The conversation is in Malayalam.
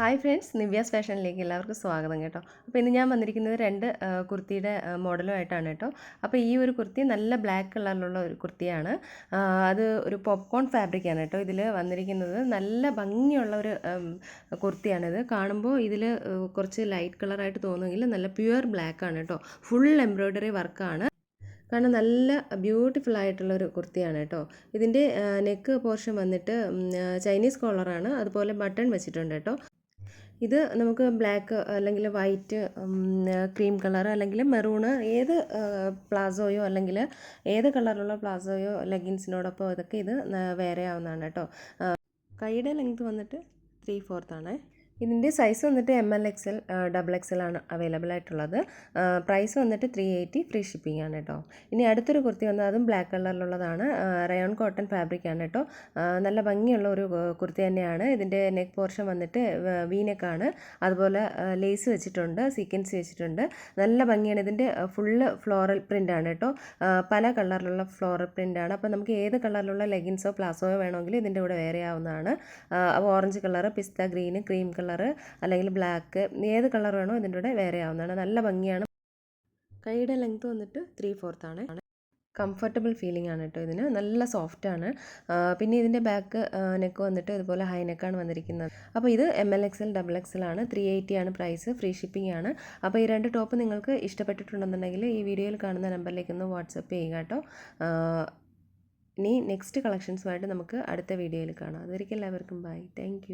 ഹായ് ഫ്രണ്ട്സ് നിവ്യാസ് ഫാഷനിലേക്ക് എല്ലാവർക്കും സ്വാഗതം കേട്ടോ. അപ്പോൾ ഇന്ന് ഞാൻ വന്നിരിക്കുന്നത് രണ്ട് കുർത്തിയുടെ മോഡലുമായിട്ടാണ് കേട്ടോ. അപ്പോൾ ഈ ഒരു കുർത്തി നല്ല ബ്ലാക്ക് കളറിലുള്ള ഒരു കുർത്തിയാണ്. അത് ഒരു പോപ്കോൺ ഫാബ്രിക്കാണ് കേട്ടോ. ഇതിൽ വന്നിരിക്കുന്നത് നല്ല ഭംഗിയുള്ള ഒരു കുർത്തിയാണിത്. കാണുമ്പോൾ ഇതിൽ കുറച്ച് ലൈറ്റ് കളറായിട്ട് തോന്നുമെങ്കിൽ നല്ല പ്യുവർ ബ്ലാക്ക് ആണ് കേട്ടോ. ഫുൾ എംബ്രോയ്ഡറി വർക്കാണ് കാരണം നല്ല ബ്യൂട്ടിഫുൾ ആയിട്ടുള്ള ഒരു കുർത്തിയാണ് കേട്ടോ. ഇതിന്റെ നെക്ക് പോർഷൻ വന്നിട്ട് ചൈനീസ് കോളറാണ് അതുപോലെ ബട്ടൺ വെച്ചിട്ടുണ്ട് കേട്ടോ. ഇത് നമുക്ക് ബ്ലാക്ക് അല്ലെങ്കിൽ വൈറ്റ് ക്രീം കളർ അല്ലെങ്കിൽ മെറൂണ് ഏത് പ്ലാസോയോ അല്ലെങ്കിൽ ഏത് കളറിലുള്ള പ്ലാസോയോ ലെഗിൻസിനോടൊപ്പം ഇതൊക്കെ ഇത് വേറെ ആവുന്നതാണ് കേട്ടോ. കൈയുടെ ലെങ്ത് വന്നിട്ട് ത്രീ ഫോർത്ത് ആണ്. ഇതിന്റെ സൈസ് വന്നിട്ട് M L X L double X L ആണ് അവൈലബിൾ ആയിട്ടുള്ളത്. പ്രൈസ് വന്നിട്ട് ത്രീ എയ്റ്റി ഫ്രീ ഷിപ്പിംഗ് ആണ് കേട്ടോ ഇനി അടുത്തൊരു കുർത്തി വന്നത് അതും ബ്ലാക്ക് കളറിലുള്ളതാണ് റയോൺ കോട്ടൺ ഫാബ്രിക് ആണ് കേട്ടോ നല്ല ഭംഗിയുള്ള ഒരു കുർത്തി തന്നെയാണ്. ഇതിന്റെ നെക്ക് പോർഷൻ വന്നിട്ട് വി ആണ്. അതുപോലെ ലേസ് വെച്ചിട്ടുണ്ട് സീക്വൻസ് വെച്ചിട്ടുണ്ട്. നല്ല ഭംഗിയാണ്. ഇതിന്റെ ഫുള്ള് ഫ്ലോറൽ പ്രിന്റ് ആണ് കേട്ടോ പല കളറിലുള്ള ഫ്ലോറൽ പ്രിന്റ് ആണ്. അപ്പോൾ നമുക്ക് ഏത് കളറിലുള്ള ലെഗിൻസോ പ്ലാസോയോ വേണമെങ്കിലും ഇതിന്റെ കൂടെ വേറെ ആവുന്നതാണ് ഓറഞ്ച് കളർ പിസ്ത ഗ്രീന് ക്രീം കളർ അല്ലെങ്കിൽ ബ്ലാക്ക് ഏത് കളർ വേണോ ഇതിന്റെ കൂടെ വേറെ ആവുന്നതാണ് നല്ല ഭംഗിയാണ്. കൈയുടെ ലെങ്ത് വന്നിട്ട് ത്രീ ആണ്. കംഫർട്ടബിൾ ഫീലിംഗ് ആണ് കേട്ടോ ഇതിന്. നല്ല സോഫ്റ്റ് ആണ്. പിന്നെ ഇതിന്റെ ബാക്ക് നെക്ക് വന്നിട്ട് ഇതുപോലെ ഹൈ നെക്കാണ് വന്നിരിക്കുന്നത്. അപ്പോൾ ഇത് M L X L double X L ആണ്. ത്രീ എയ്റ്റി ആണ് പ്രൈസ് ഫ്രീ ഷിപ്പിംഗ് ആണ്. അപ്പോൾ ഈ രണ്ട് ടോപ്പ് നിങ്ങൾക്ക് ഇഷ്ടപ്പെട്ടിട്ടുണ്ടെന്നുണ്ടെങ്കിൽ ഈ വീഡിയോയിൽ കാണുന്ന നമ്പറിലേക്ക് ഒന്ന് വാട്സപ്പ് ചെയ്യുക കേട്ടോ. ഇനി നെക്സ്റ്റ് കളക്ഷൻസുമായിട്ട് നമുക്ക് അടുത്ത വീഡിയോയിൽ കാണാം. അതൊരിക്കൽ എല്ലാവർക്കും ബൈ താങ്ക്